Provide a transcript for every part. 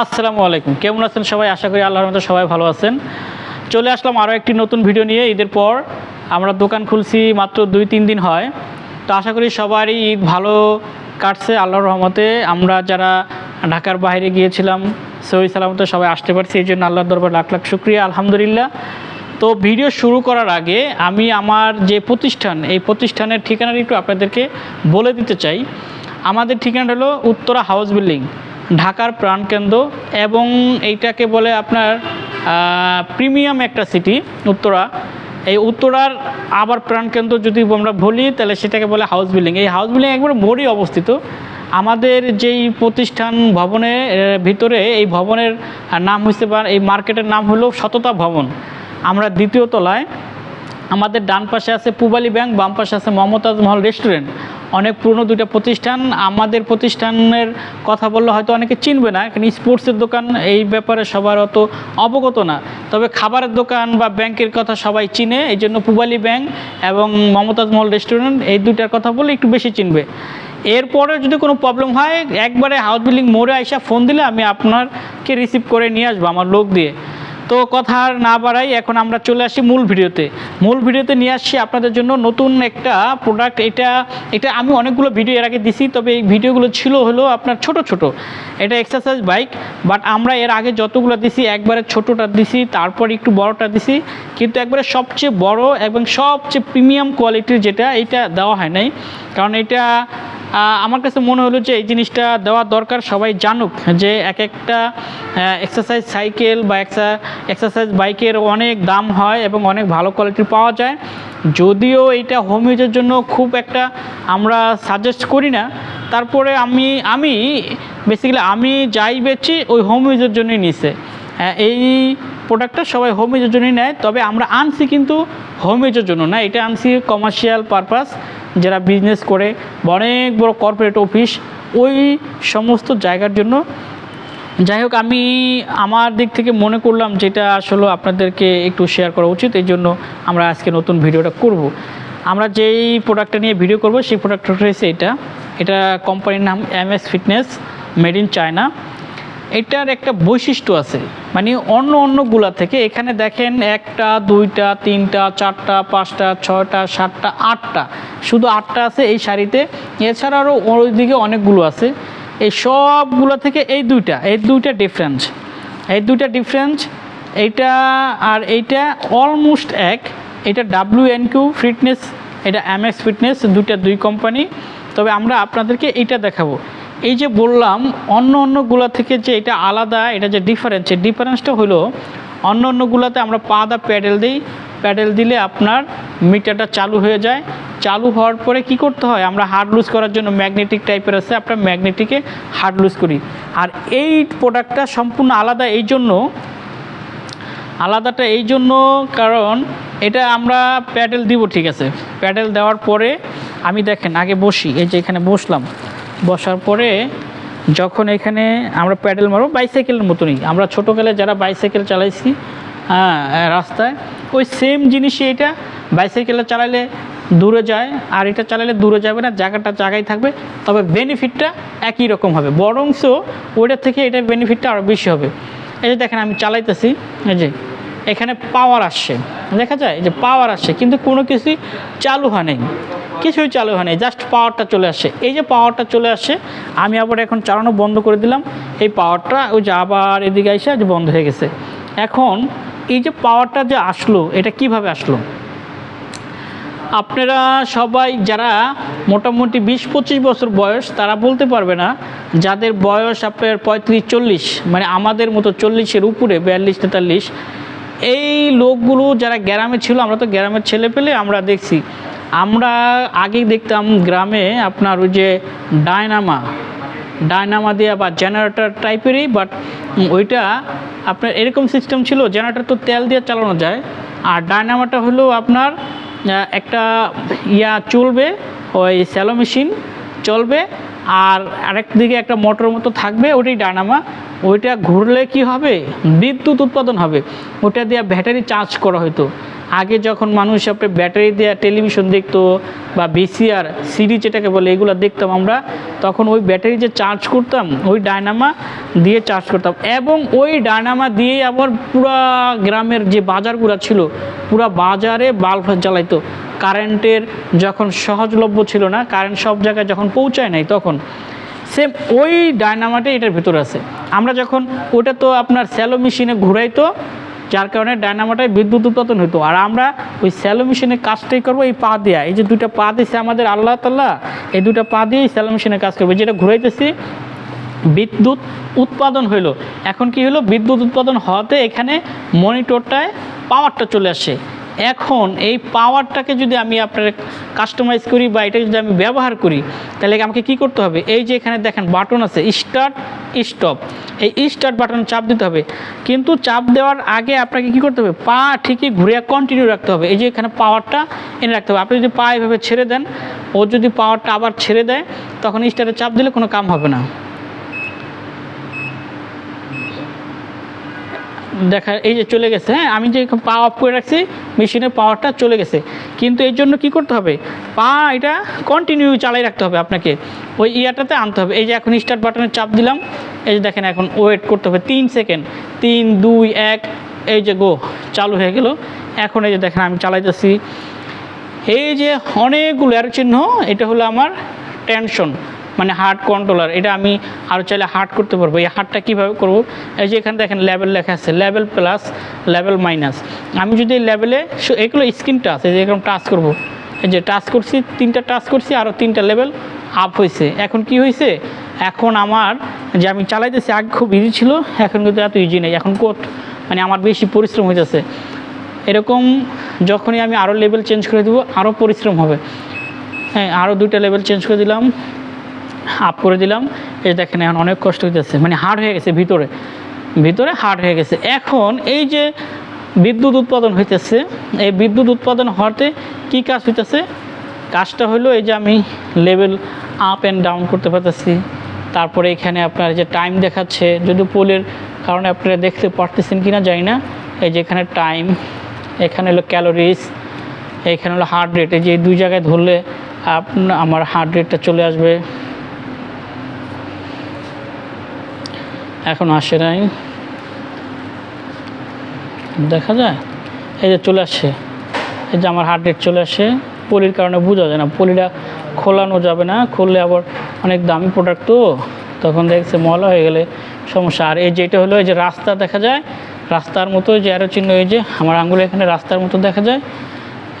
আসসালামু আলাইকুম। কেমন আছেন সবাই? আশা করি আল্লাহর মতো সবাই ভালো আছেন। চলে আসলাম আরও একটি নতুন ভিডিও নিয়ে ঈদের পর। আমরা দোকান খুলছি মাত্র দুই তিন দিন হয়। তো আশা করি সবারই ঈদ ভালো কাটছে আল্লাহর রহমতে। আমরা যারা ঢাকার বাইরে গিয়েছিলাম সহি সালামতে সবাই আসতে পারছি। এই জন্য আল্লাহর দরবার লাখ লাখ শুক্রিয়া, আলহামদুলিল্লাহ। তো ভিডিও শুরু করার আগে আমি আমার যে প্রতিষ্ঠান, এই প্রতিষ্ঠানের ঠিকানাটা একটু আপনাদেরকে বলে দিতে চাই। আমাদের ঠিকানাটা হলো উত্তরা হাউস বিল্ডিং। ঢাকার প্রাণকেন্দ্র এবং এইটাকে বলে আপনার প্রিমিয়াম একটা সিটি, উত্তরা। এই উত্তরার আবার প্রাণকেন্দ্র যদি আমরা বলি, তাহলে সেটাকে বলে হাউস বিল্ডিং। এই হাউস বিল্ডিং একবার মোড়েই অবস্থিত। আমাদের যেই প্রতিষ্ঠান ভবনের ভিতরে এই ভবনের নাম হচ্ছে বা এই মার্কেটের নাম হলো সততা ভবন। আমরা দ্বিতীয় তলায় আমাদের ডান পাশে আছে পুবালি ব্যাংক, বাম পাশে আছে মমতাজ মহল রেস্টুরেন্ট। অনেক পুরনো দুইটা প্রতিষ্ঠান, আমাদের প্রতিষ্ঠানের কথা বললে হয়তো অনেকে চিনবে না, কারণ স্পোর্টসের দোকান এই ব্যাপারে সবার অত অবগত না। তবে খাবারের দোকান বা ব্যাংকের কথা সবাই চিনে, এই জন্য পুবালি ব্যাংক এবং মমতাজ মহল রেস্টুরেন্ট এই দুইটার কথা বলে একটু বেশি চিনবে। এরপরে যদি কোনো প্রবলেম হয়, একবারে হাউস বিল্ডিং মোড়ে আইসা ফোন দিলে আমি আপনারকে রিসিভ করে নিয়ে আসব, আমার লোক দিয়ে। তো কথা আর না বাড়াই, এখন আমরা চলে আসি মূল ভিডিওতে। মূল ভিডিওতে নিয়ে আসছি আপনাদের জন্য নতুন একটা প্রোডাক্ট এটা এটা আমি অনেকগুলো ভিডিও এর আগে দিছি, তবে এই ভিডিওগুলো ছিল হলো আপনার ছোট ছোট। এটা এক্সারসাইজ বাইক বাট আমরা এর আগে যতগুলো দিছি, একবারে ছোটোটা দিছি, তারপর একটু বড়টা দিছি। কিন্তু একবারে সবচেয়ে বড় এবং সবচেয়ে প্রিমিয়াম কোয়ালিটির যেটা, এটা দেওয়া হয় নাই। কারণ এটা আমার কাছে মনে হলো যে এই জিনিসটা দেওয়া দরকার, সবাই জানুক যে এক একটা এক্সারসাইজ সাইকেল বা এক্সারসাইজ বাইকের অনেক দাম হয় এবং অনেক ভালো কোয়ালিটির পাওয়া যায়। যদিও এটা হোম ইউজের জন্য খুব একটা আমরা সাজেস্ট করি না। তারপরে আমি আমি বেসিক্যালি আমি যাই বেচি, ওই হোম ইউজের জন্যই নিছে। এই প্রোডাক্টটা সবাই হোম ইউজের জন্যই নেয়, তবে আমরা আনছি কিন্তু হোম ইউজের জন্য না, এটা আনছি কমার্শিয়াল পারপাস যারা বিজনেস করে বা অনেক বড় কর্পোরেট অফিস ওই সমস্ত জায়গার জন্য। যাই হোক, আমি আমার দিক থেকে মনে করলাম যেটা আসলে আপনাদেরকে একটু শেয়ার করা উচিত, এই জন্য আমরা আজকে নতুন ভিডিওটা করব। আমরা যেই প্রোডাক্টটা নিয়ে ভিডিও করব, সেই প্রোডাক্টটা হচ্ছে এটা। এটা কোম্পানির নাম M S fitness made in China এটার একটা বৈশিষ্ট্য আছে। মানে অন্য অন্যগুলা থেকে এখানে দেখেন একটা, দুইটা, তিনটা, চারটা, পাঁচটা, ছয়টা, সাতটা, আটটা। শুধু আটটা আছে এই শাড়িতে। এছাড়া আরও ওইদিকে অনেকগুলো আছে। এই সবগুলো থেকে এই দুইটা এই দুইটা ডিফারেন্স এই দুইটা ডিফারেন্স এইটা আর এইটা অলমোস্ট এক। এটা ডাব্লিউ এন কিউ ফিটনেস এটা এম এক্স ফিটনেস দুইটা দুই কোম্পানি তবে আমরা আপনাদেরকে এইটা দেখাবো। এই যে বললাম, অন্য অন্যগুলো থেকে যে এটা আলাদা, এটা যে ডিফারেন্স এই ডিফারেন্সটা হলো অন্য অন্যগুলোতে আমরা পা দা প্যাডেল দিই। প্যাডেল দিলে আপনার মিটারটা চালু হয়ে যায়। চালু হওয়ার পরে কি করতে হয়? আমরা হার্ড লুজ করার জন্য ম্যাগনেটিক টাইপের আছে আপনার ম্যাগনেটিকে হার্ড লুজ করি। আর এই প্রোডাক্টটা সম্পূর্ণ আলাদা এই জন্য, আলাদাটা এই জন্য কারণ এটা আমরা প্যাডেল দিব ঠিক আছে। প্যাডেল দেওয়ার পরে আমি দেখেন, আগে বসি, এই যে এখানে বসলাম। বসার পরে যখন এখানে আমরা প্যাডেল মারবো বাইসাইকেলের মতনই। আমরা ছোটোকালে যারা বাইসাইকেল চালাইছি হ্যাঁ রাস্তায়, ওই সেম জিনিসই এটা। বাইসাইকেলে চালালে দূরে যায়, আর এটা চালালে দূরে যাবে না, জায়গাটা জায়গায় থাকবে। তবে বেনিফিটটা একই রকম হবে। বরংস ওইটার থেকে এটা বেনিফিটটা আরও বেশি হবে। এই যে দেখেন, আমি চালাইতেছি, এই যে, এখানে পাওয়ার আসছে। দেখা যায় যে পাওয়ার আসছে, কিন্তু কোনো কিছুই চালু হয় নাই। কিছুই চালু হয় নাই জাস্ট পাওয়ারটা চলে আসে। এই যে পাওয়ারটা চলে আসে, আমি আবার এখন চালানো বন্ধ করে দিলাম। এই পাওয়ারটা ওই যে আবার এদিকে এসে আজ বন্ধ হয়ে গেছে। এখন এই যে পাওয়ারটা যে আসলো, এটা কীভাবে আসলো? আপনারা সবাই যারা মোটামুটি বিশ পঁচিশ বছর বয়স, তারা বলতে পারবে না, যাদের বয়স আপনার পঁয়ত্রিশ, চল্লিশ মানে আমাদের মতো চল্লিশের উপরে, বিয়াল্লিশ, তেতাল্লিশ, এই লোকগুলো যারা গ্রামে ছিল, আমরা তো গ্রামের ছেলে পেলে আমরা দেখছি আমরা আগে দেখতাম গ্রামে আপনার ওই যে ডায়নামা ডায়নামা দিয়ে বা জেনারেটর টাইপেরই বাট ওইটা আপনার এরকম সিস্টেম ছিল, জেনারেটর তো তেল দিয়ে চালানো যায়। আর ডায়নামাটা হলো আপনার একটা ইয়া চলবে, ওই স্যালো মেশিন চলবে, আর আরেক দিকে একটা মোটর মতো থাকবে, ওটাই ডায়নামা। ওইটা ঘুরলে কি হবে? বিদ্যুৎ উৎপাদন হবে। ওটা দিয়ে ব্যাটারি চার্জ করা হতো আগে যখন মানুষ আপনার ব্যাটারি দেওয়া টেলিভিশন দেখতো বা বিসিআর সিডি যেটাকে বলে, এগুলো দেখতাম আমরা, তখন ওই ব্যাটারি যে চার্জ করতাম, ওই ডায়নামা দিয়ে চার্জ করতাম। এবং ওই ডায়নামা দিয়েই আবার পুরা গ্রামের যে বাজারগুলো ছিল, পুরা বাজারে বাল্ব জ্বালাইতো। কারেন্টের যখন সহজলভ্য ছিল না, কারেন্ট সব জায়গায় যখন পৌঁছায় নাই তখন সেম ওই ডায়নামাটাই এটার ভিতরে আছে। আমরা যখন, ওটা তো আপনার স্যালো মেশিনে ঘুরাইতো যার কারণে ডায়নামাটায় বিদ্যুৎ উৎপাদন হতো আর আমরা ওই স্যালো মেশিনের কাজটাই করব এই পা দেয়া। এই যে দুইটা পা দিছে আমাদের আল্লাহ তাল্লাহ এই দুটা পা দিয়েই স্যালো মেশিনের কাজ করবে। যেটা ঘুরাইতেছি, বিদ্যুৎ উৎপাদন হইল। এখন কি হলো বিদ্যুৎ উৎপাদন হওয়াতে এখানে মনিটরটায় পাওয়ারটা চলে আসে। এখন এই পাওয়ারটাকে যদি আমি আপনার কাস্টমাইজ করি বা এটা যদি আমি ব্যবহার করি, তাহলে আমাকে কি করতে হবে? এই যে এখানে দেখেন বাটন আছে, স্টার্ট স্টপ এই স্টার্ট বাটন চাপ দিতে হবে। কিন্তু চাপ দেওয়ার আগে আপনাকে কি করতে হবে? পা ঠিকই ঘুরে কন্টিনিউ রাখতে হবে। এই যে এখানে পাওয়ারটা এনে রাখতে হবে। আপনি যদি পা এভাবে ছেড়ে দেন, ও যদি পাওয়ারটা আবার ছেড়ে দেয়, তখন স্টার্টে চাপ দিলে কোনো কাম হবে না। দেখা এই যে চলে গেছে হ্যাঁ আমি যে পা অফ করে রাখছি মেশিনের পাওয়ারটা চলে গেছে। কিন্তু এর জন্য কি করতে হবে? পা এটা কন্টিনিউ চালাই রাখতে হবে আপনাকে। ওই ইয়াটাতে আনতে হবে। এই যে এখন স্টার্ট বাটনে চাপ দিলাম, এই যে দেখেন এখন ওয়েট করতে হবে তিন সেকেন্ড তিন, দুই, এক, এই যে গো চালু হয়ে গেল। এখন এই যে দেখেন আমি চালাইতেছি। এই যে অনেকগুলো এর চিহ্ন, এটা হলো আমার টেনশন মানে হার্ট কন্ট্রোলার, এটা আমি আরও চাইলে হার্ট করতে পারব। এই হার্টটা কীভাবে করব? এই যে এখানে দেখেন লেভেল লেখা আছে লেভেল প্লাস লেভেল মাইনাস আমি যদি এই লেভেলে এগুলো স্ক্রিন টাচ এই যে এরকম টাচ করব। এই যে টাচ করছি, তিনটা টাচ করছি আরও তিনটা লেভেল আপ হয়েছে। এখন কি হয়েছে? এখন আমার যে আমি চালাইতেছি, আগে খুব ইজি ছিল, এখন কিন্তু এত ইজি নেই। এখন কোট মানে আমার বেশি পরিশ্রম হইতেছে। এরকম যখনই আমি আরও লেভেল চেঞ্জ করে দেবো আরও পরিশ্রম হবে। হ্যাঁ আরও দুইটা লেভেল চেঞ্জ করে দিলাম। আপ করে দিলাম। এই দেখেন এখন অনেক কষ্ট হইতেছে। মানে হার্ড হয়ে গেছে ভিতরে। ভিতরে হার্ড হয়ে গেছে। এখন এই যে বিদ্যুৎ উৎপাদন হইতেছে, এই বিদ্যুৎ উৎপাদন হওয়াতে কি কাজ হইতেছে? কাজটা হলো এই যে আমি লেভেল আপ অ্যান্ড ডাউন করতে পারতেছি। তারপরে এখানে আপনার যে টাইম দেখাচ্ছে, যদি পোলের কারণে আপনারা দেখতে পারতেছেন কি না জানি না। এই যে এখানে টাইম এখানে হলো ক্যালোরিজ এখানে হলো হার্ট রেট এই যে দুই জায়গায় ধরলে আপনার আমার হার্ট রেটটা চলে আসবে। এখন আসে নাই। দেখা যায়? এই যে চলে আসছে এই যে আমার হার্ট রেট চলে আসে। পলির কারণে বোঝা যায় না। পলিটা খোলানো যাবে না। খুললে আবার অনেক দামি প্রোডাক্ট তো। তখন দেখছে ময়লা হয়ে গেলে সমস্যা। আর এই যেটা হলো, এই যে রাস্তা দেখা যায়। রাস্তার মতো যে আরও চিহ্ন, এই যে আমার আঙ্গুলে এখানে রাস্তার মতো দেখা যায়।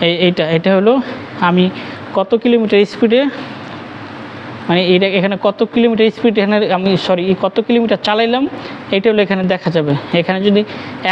এই, এইটা, এটা হলো আমি কত কিলোমিটার স্পিডে মানে এইটা এখানে কত কিলোমিটার স্পিড এখানে আমি সরি কত কিলোমিটার চালাইলাম এটা হলো এখানে দেখা যাবে। এখানে যদি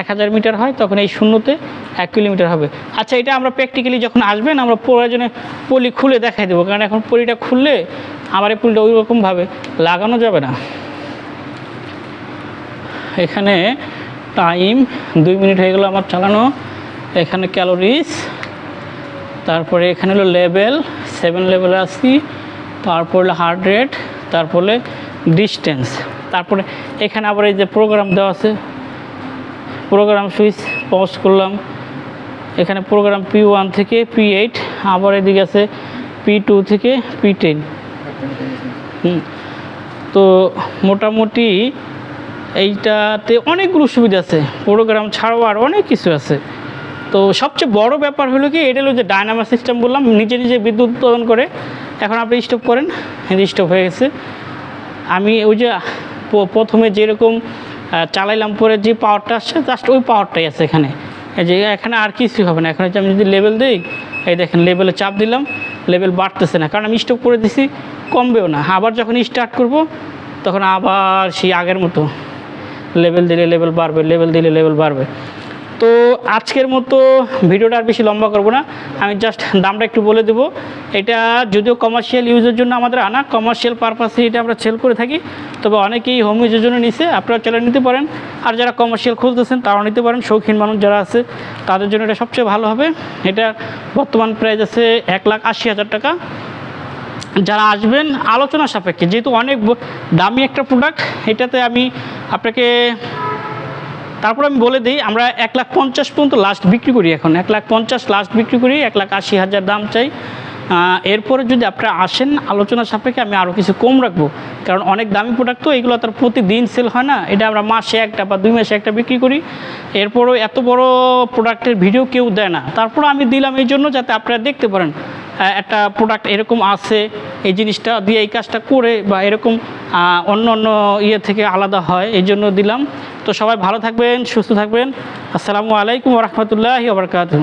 এক হাজার মিটার হয়, তখন এই শূন্যতে এক কিলোমিটার হবে। আচ্ছা এটা আমরা প্র্যাকটিক্যালি যখন আসবেন, আমরা প্রয়োজনে পলি খুলে দেখাই দেবো। কারণ এখন পলিটা খুললে আমার এই পলিটা ওই রকমভাবে লাগানো যাবে না। এখানে টাইম দুই মিনিট হয়ে গেলো আমার চালানো। এখানে ক্যালোরিজ তারপরে এখানে হলো লেভেল সেভেন লেভেলে আসছি তারপর হলো হার্ট রেট তারপরে ডিস্টেন্স তারপরে এখানে আবার এই যে প্রোগ্রাম দেওয়া আছে প্রোগ্রাম সুইচ পজ করলাম। এখানে প্রোগ্রাম পি ওয়ান থেকে পি এইট আবার এদিকে আছে পি টু থেকে পি টেন তো মোটামুটি এইটাতে অনেকগুলো সুবিধা আছে প্রোগ্রাম ছাড়াও আর অনেক কিছু আছে। তো সবচেয়ে বড় ব্যাপার হলো কি, এটা হলো যে ডায়নামা সিস্টেম বললাম, নিজে নিজে বিদ্যুৎ উৎপাদন করে এখন আপনি স্টপ করেন স্টপ হয়ে গেছে। আমি ওই যে প্রথমে যেরকম চালাইলাম, পরে যে পাওয়ারটা আসছে জাস্ট ওই পাওয়ারটাই আছে এখানে। এই যে এখানে আর কিছুই হবে না। এখন হচ্ছে আমি যদি লেভেল দিই, এই দেখেন লেভেলে চাপ দিলাম লেভেল বাড়তেছে না। কারণ আমি স্টপ করে দিছি, কমবেও না। আবার যখন স্টার্ট করব, তখন আবার সেই আগের মতো লেভেল দিলে লেভেল বাড়বে লেভেল দিলে লেভেল বাড়বে। তো আজকের মতো ভিডিওটা আর বেশি লম্বা করব না। আমি জাস্ট দামটা একটু বলে দেবো। এটা যদিও কমার্শিয়াল ইউজের জন্য আমাদের আনা কমার্শিয়াল পারপাসে এটা আমরা সেল করে থাকি। তবে অনেকেই হোম ইউজের জন্য নিছে, আপনারা চলে নিতে পারেন। আর যারা কমার্শিয়াল খুঁজতেছেন তারাও নিতে পারেন। শৌখিন মানুষ যারা আছে, তাদের জন্য এটা সবচেয়ে ভালো হবে। এটা বর্তমান প্রাইস আছে এক লাখ আশি হাজার টাকা। যারা আসবেন, আলোচনা সাপেক্ষে, যেহেতু অনেক দামি একটা প্রোডাক্ট এটাতে আমি আপনাকে তারপর আমি বলে দিই, আমরা এক লাখ পঞ্চাশ পর্যন্ত লাস্ট বিক্রি করি এখন। এক লাখ পঞ্চাশ লাস্ট বিক্রি করি, এক লাখ আশি হাজার দাম চাই। এরপরে যদি আপনারা আসেন, আলোচনা সাপেক্ষে আমি আরও কিছু কম রাখব। কারণ অনেক দামি প্রোডাক্ট তো, এগুলো তার প্রতিদিন সেল হয় না। এটা আমরা মাসে একটা বা দুই মাসে একটা বিক্রি করি। এরপরও এত বড় প্রোডাক্টের ভিডিও কেউ দেয় না। তারপর আমি দিলাম এই জন্য যাতে আপনারা দেখতে পারেন। একটা প্রোডাক্ট এরকম আছে, এই জিনিসটা দিয়ে এই কাজটা করে বা এরকম অন্য অন্য ইয়ে থেকে আলাদা হয়, এই জন্য দিলাম। তো সবাই ভালো থাকবেন, সুস্থ থাকবেন। আসসালামু আলাইকুম রহমতুল্লাহি ওবরকাতুহ